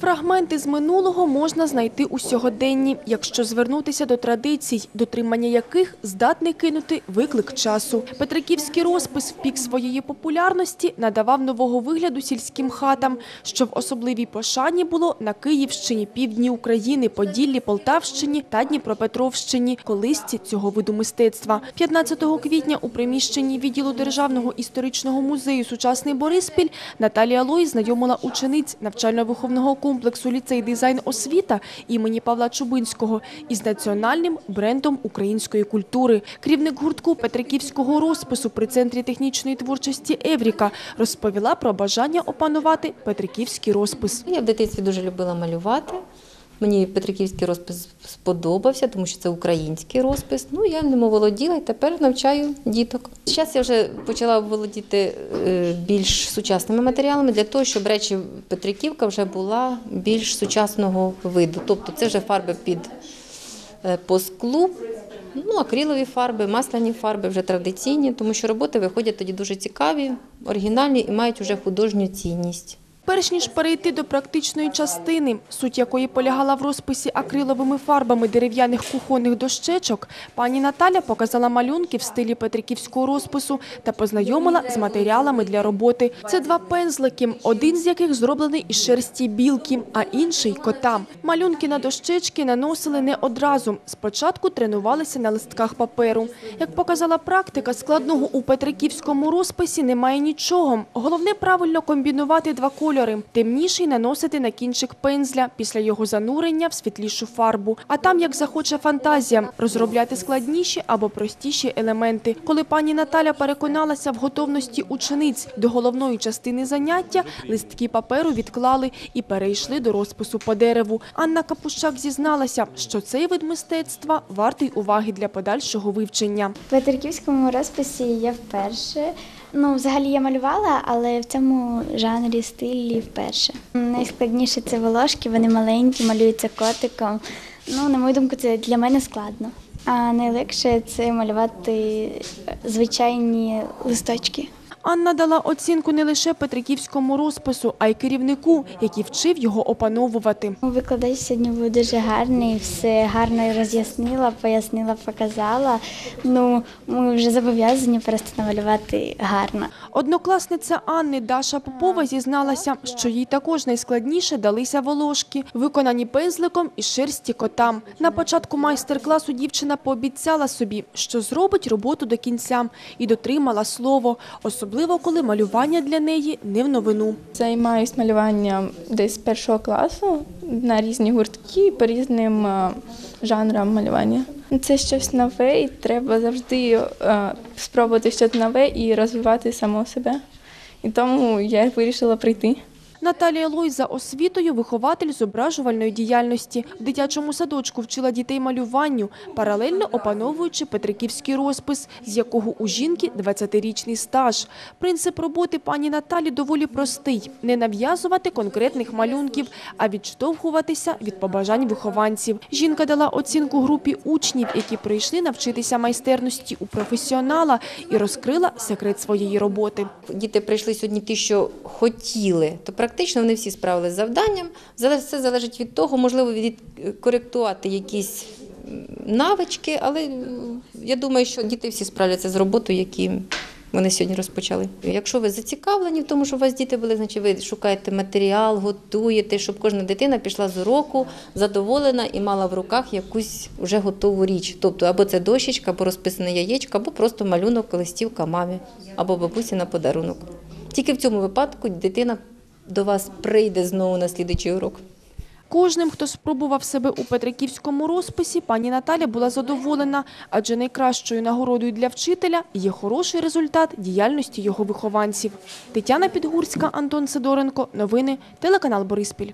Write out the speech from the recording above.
Фрагменти з минулого можна знайти у сьогоденні, якщо звернутися до традицій, дотримання яких здатний кинути виклик часу. Петриківський розпис в пік своєї популярності надавав нового вигляду сільським хатам, що в особливій пошані було на Київщині, півдні України, Поділлі, Полтавщині та Дніпропетровщині, колисці цього виду мистецтва. 15 квітня у приміщенні відділу Державного історичного музею «Сучасний Бориспіль» Наталія Лой знайомила учениць навчально-виховного комплексу «Ліцей дизайн освіта» імені Павла Чубинського із національним брендом української культури. Керівник гуртку Петриківського розпису при Центрі технічної творчості «Евріка» розповіла про бажання опанувати Петриківський розпис. Я в дитинстві дуже любила малювати. Мені Петриківський розпис сподобався, тому що це український розпис. Ну, я ним володіла і тепер навчаю діток. Зараз я вже почала володіти е, більш сучасними матеріалами для того, щоб речі Петриківка вже була більш сучасного виду. Тобто це вже фарби під е, по склу, ну, акрилові фарби, масляні фарби вже традиційні, тому що роботи виходять тоді дуже цікаві, оригінальні і мають вже художню цінність. Перш ніж перейти до практичної частини, суть якої полягала в розписі акриловими фарбами дерев'яних кухонних дощечок, пані Наталя показала малюнки в стилі петриківського розпису та познайомила з матеріалами для роботи. Це два пензлики, один з яких зроблений із шерсті білки, а інший – кота. Малюнки на дощечки наносили не одразу. Спочатку тренувалися на листках паперу. Як показала практика, складного у петриківському розписі немає нічого. Головне правильно комбінувати два кольори. Темніший наносити на кінчик пензля після його занурення в світлішу фарбу. А там, як захоче фантазія, розробляти складніші або простіші елементи. Коли пані Наталя переконалася в готовності учениць до головної частини заняття, листки паперу відклали і перейшли до розпису по дереву. Анна Капущак зізналася, що цей вид мистецтва вартий уваги для подальшого вивчення. В Петриківському розписі я вперше. Ну, взагалі я малювала, але в цьому жанрі стилі вперше. Найскладніше це волошки, вони маленькі, малюються котиком. Ну, на мою думку, це для мене складно. А найлегше це малювати звичайні листочки. Анна дала оцінку не лише Петриківському розпису, а й керівнику, який вчив його опановувати. Викладач сьогодні був дуже гарний, все гарно роз'яснила, пояснила, показала. Ну, ми вже зобов'язані просто намалювати гарно. Однокласниця Анни Даша Попова зізналася, що їй також найскладніше далися волошки, виконані пензликом із шерсті кота. На початку майстер-класу дівчина пообіцяла собі, що зробить роботу до кінця і дотримала слово, особливо коли малювання для неї не в новину. Займаюсь малюванням десь першого класу на різні гуртки по різним е, жанрам малювання. Це щось нове, і треба завжди е, спробувати щось нове і розвивати само себе. І тому я вирішила прийти. Наталія Лой за освітою вихователь зображувальної діяльності. В дитячому садочку вчила дітей малюванню, паралельно опановуючи петриківський розпис, з якого у жінки 20-річний стаж. Принцип роботи пані Наталі доволі простий – не нав'язувати конкретних малюнків, а відштовхуватися від побажань вихованців. Жінка дала оцінку групі учнів, які прийшли навчитися майстерності у професіонала і розкрила секрет своєї роботи. Діти прийшли сьогодні ті, що хотіли, то практично вони всі справилися з завданням. Все залежить від того, можливо, відкоректувати якісь навички, але я думаю, що діти всі справляться з роботою, які вони сьогодні розпочали. Якщо ви зацікавлені в тому, що у вас діти були, значить ви шукаєте матеріал, готуєте, щоб кожна дитина пішла з уроку задоволена і мала в руках якусь вже готову річ. Тобто або це дощечка, або розписане яєчко, або просто малюнок листівка мамі, або бабусі на подарунок. Тільки в цьому випадку дитина до вас прийде знову на слідуючий урок. Кожним, хто спробував себе у Петриківському розписі, пані Наталя була задоволена, адже найкращою нагородою для вчителя є хороший результат діяльності його вихованців. Тетяна Підгурська, Антон Сидоренко. Новини. Телеканал Бориспіль.